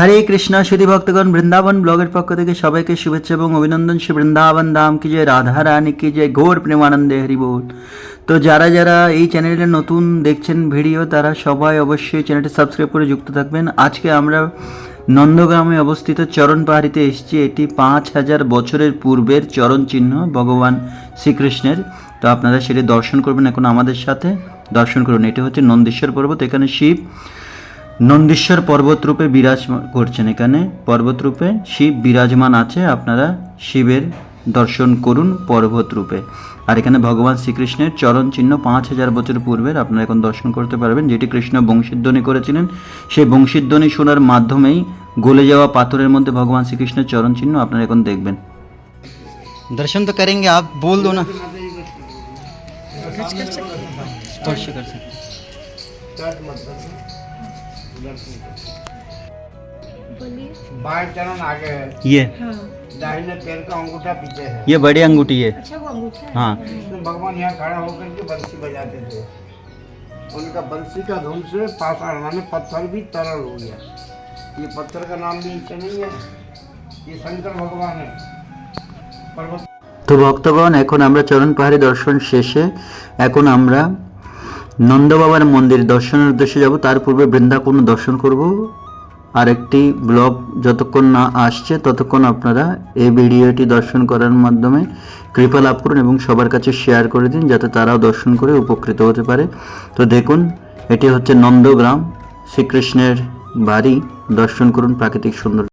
হরে কৃষ্ণ সুধী ভক্তগণ, বৃন্দাবন ব্লগের পক্ষ থেকে সবাইকে শুভেচ্ছা এবং অভিনন্দন। শ্রী বৃন্দাবন ধাম কি জয়, রাধা রানী কি জয়, ঘোর প্রেমানন্দে হরি বল তো যারা যারা এই চ্যানেলে নতুন দেখছেন ভিডিও, তারা সবাই অবশ্যই চ্যানেলটি সাবস্ক্রাইব করে যুক্ত থাকবেন। আজকে আমরা নন্দগ্রামে অবস্থিত চরণ পাহাড়িতে এসেছি। এটি পাঁচ হাজার বছরের পূর্বের চরণ চিহ্ন ভগবান শ্রীকৃষ্ণের। তো আপনারা সেটি দর্শন করবেন এখন আমাদের সাথে। দর্শন করুন, এটি হচ্ছে নন্দেশ্বর পর্বত, এখানে শিব। নন্দীশ্বর পর্বতরূপে বিরাজ করছেন এখানে। পর্বতরূপে শিব বিরাজমান আছে আপনারা শিবের দর্শন করুন পর্বতরূপে। আর এখানে ভগবান শ্রীকৃষ্ণের চরণ চিহ্ন পাঁচ হাজার বছর পূর্বের আপনারা এখন দর্শন করতে পারবেন যেটি কৃষ্ণ বংশীধ্বনি করেছিলেন। সেই বংশীধ্বনি শোনার মাধ্যমেই গলে যাওয়া পাথরের মধ্যে ভগবান শ্রীকৃষ্ণের চরণ চিহ্ন আপনারা এখন দেখবেন। দর্শন তো করেন আপ বল দো না। স্পর্শ बाएं चरण आगे है ये हाँ दाहिने पैर का अंगूठा पीछे है ये बड़ी अंगूठी है अच्छा वो अंगूठा है? हाँ इसमें भगवान यहाँ खड़ा होकर के बंसी बजाते थे उनका बंसी का धुन से पाषाण माने पत्थर भी तरल हो गया ये पत्थर का नाम भी इसे नहीं है ये शंकर भगवान है पर्वत তো ভক্তগণ এখন আমরা চরণ পাহাড়ি দর্শন শেষে এখন আমরা নন্দ বাবার মন্দির দর্শনের উদ্দেশ্যে যাব। তার পূর্বে বৃন্দাবন দর্শন করব। আর একটি ব্লগ যতক্ষণ না আসছে, ততক্ষণ আপনারা এই ভিডিওটি দর্শন করার মাধ্যমে কৃপা লাভ করুন এবং সবার কাছে শেয়ার করে দিন, যাতে তারাও দর্শন করে উপকৃত হতে পারে। তো দেখুন, এটি হচ্ছে নন্দগ্রাম। শ্রীকৃষ্ণের বাড়ি। দর্শন করুন প্রাকৃতিক সুন্দর